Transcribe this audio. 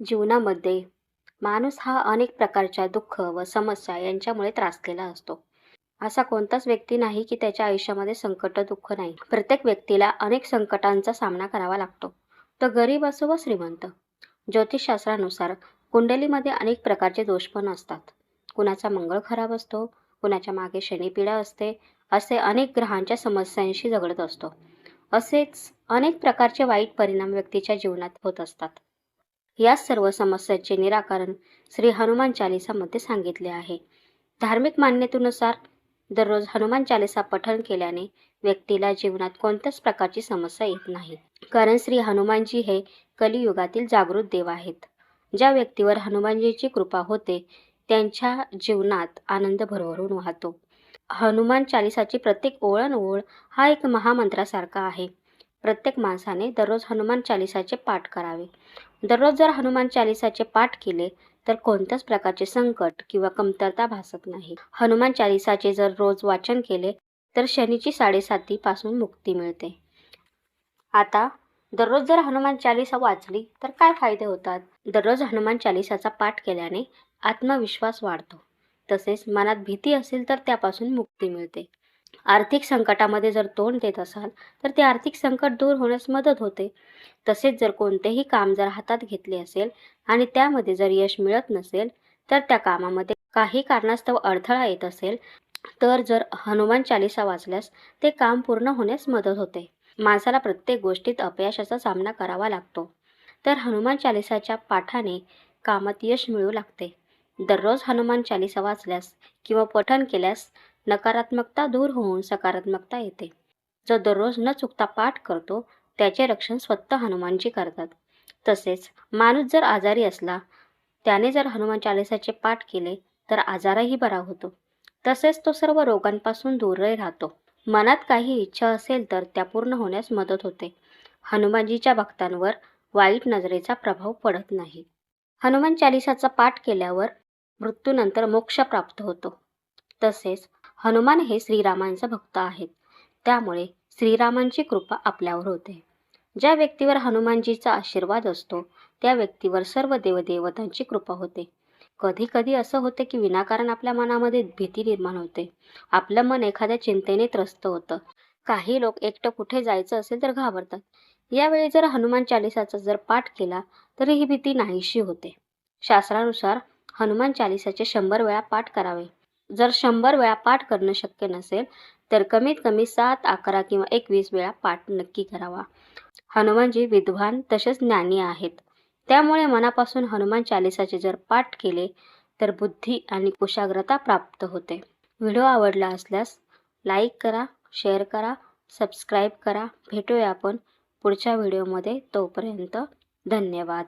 जीवनामध्ये माणूस हा अनेक प्रकारच्या दुःख व समस्या यांच्यामुळे त्रासलेला असतो. असा कोणताच व्यक्ती नाही की त्याच्या आयुष्यामध्ये संकट दुःख नाही. प्रत्येक व्यक्तीला अनेक संकटांचा सामना करावा लागतो. तो गरीब असो व श्रीमंत ज्योतिषशास्त्रानुसार कुंडलीमध्ये अनेक प्रकारचे दोष पण असतात. कुणाचा मंगळ खराब असतो कुणाच्या मागे शनीपीडा असते असे अनेक ग्रहांच्या समस्यांशी झगडत असतो. असेच अनेक प्रकारचे वाईट परिणाम व्यक्तीच्या जीवनात होत असतात. या सर्व समस्यांचे निराकरण श्री हनुमान चालिसामध्ये सांगितले आहे. धार्मिक मान्यतेनुसार दररोज हनुमान चालिसा पठण केल्याने व्यक्तीला जीवनात कोणत्याच प्रकारची समस्या येत नाही. कारण श्री हनुमानजी हे कलियुगातील जागृत देव आहेत. ज्या व्यक्तीवर हनुमानजीची कृपा होते त्यांच्या जीवनात आनंद भरभरून वाहतो. हनुमान चालिसाची प्रत्येक ओळण ओळ हा एक महामंत्रासारखा आहे. प्रत्येक माणसाने दररोज हनुमान चालिसाचे पाठ करावे. दररोज जर हनुमान चालिसाचे पाठ केले तर कोणत्याच प्रकारचे संकट किंवा कमतरता भासत नाही. हनुमान चालिसाचे जर रोज वाचन केले तर शनीची साडेसातीपासून मुक्ती मिळते. आता दररोज जर हनुमान चालिसा वाचली तर काय फायदे होतात? दररोज हनुमान चालिसाचा पाठ केल्याने आत्मविश्वास वाढतो. तसेच मनात भीती असेल तर त्यापासून मुक्ती मिळते. आर्थिक संकटामध्ये जर तोंड देत असाल तर ते आर्थिक संकट दूर होण्यास मदत होते. तसेच जर कोणतेही काम जर हातात घेतले असेल आणि त्यामध्ये जर यश मिळत नसेल तर त्या कामामध्ये काही कारणास्तव अडथळा येत असेल तर जर हनुमान चालिसा वाचल्यास ते काम पूर्ण होण्यास मदत होते. माणसाला प्रत्येक गोष्टीत अपयशाचा सामना करावा लागतो. तर हनुमान चालिसाच्या पाठाने कामात यश मिळू लागते. दररोज हनुमान चालिसा वाचल्यास किंवा पठण केल्यास नकारात्मकता दूर होऊन सकारात्मकता येते. जो दररोज न चुकता पाठ करतो त्याचे रक्षण स्वतः हनुमानजी करतात. तसेच माणूस जर आजारी असला त्याने जर हनुमान चालिसाचे पाठ केले तर आजारही बरा होतो. तसेच तो सर्व रोगांपासून दूरही राहतो. मनात काही इच्छा असेल तर त्या पूर्ण होण्यास मदत होते. हनुमानजीच्या भक्तांवर वाईट नजरेचा प्रभाव पडत नाही. हनुमान चालिसाचा पाठ केल्यावर मृत्यूनंतर मोक्ष प्राप्त होतो. तसेच हनुमान हे श्रीरामांचा भक्त आहेत. त्यामुळे श्रीरामांची कृपा आपल्यावर होते. ज्या व्यक्तीवर हनुमानजीचा आशीर्वाद असतो त्या व्यक्तीवर सर्व देवदेवतांची कृपा होते. कधी कधी असं होते की विनाकारण आपल्या मनामध्ये भीती निर्माण होते. आपलं मन एखाद्या चिंतेने त्रस्त होतं. काही लोक एकटं कुठे जायचं असेल तर घाबरतात. यावेळी जर हनुमान चालिसाचा जर पाठ केला तर ही भीती नाहीशी होते. शास्त्रानुसार हनुमान चालिसाचे शंभर वेळा पाठ करावे. जर शंभर वेळा पाठ करणं शक्य नसेल तर कमीत कमी सात अकरा किंवा एकवीस वेळा पाठ नक्की करावा. हनुमानजी विद्वान तसेच ज्ञानी आहेत. त्यामुळे मनापासून हनुमान चालिसाचे जर पाठ केले तर बुद्धी आणि कुशाग्रता प्राप्त होते. व्हिडिओ आवडला असल्यास लाईक करा शेअर करा सबस्क्राईब करा. भेटूया आपण पुढच्या व्हिडिओमध्ये. तोपर्यंत धन्यवाद.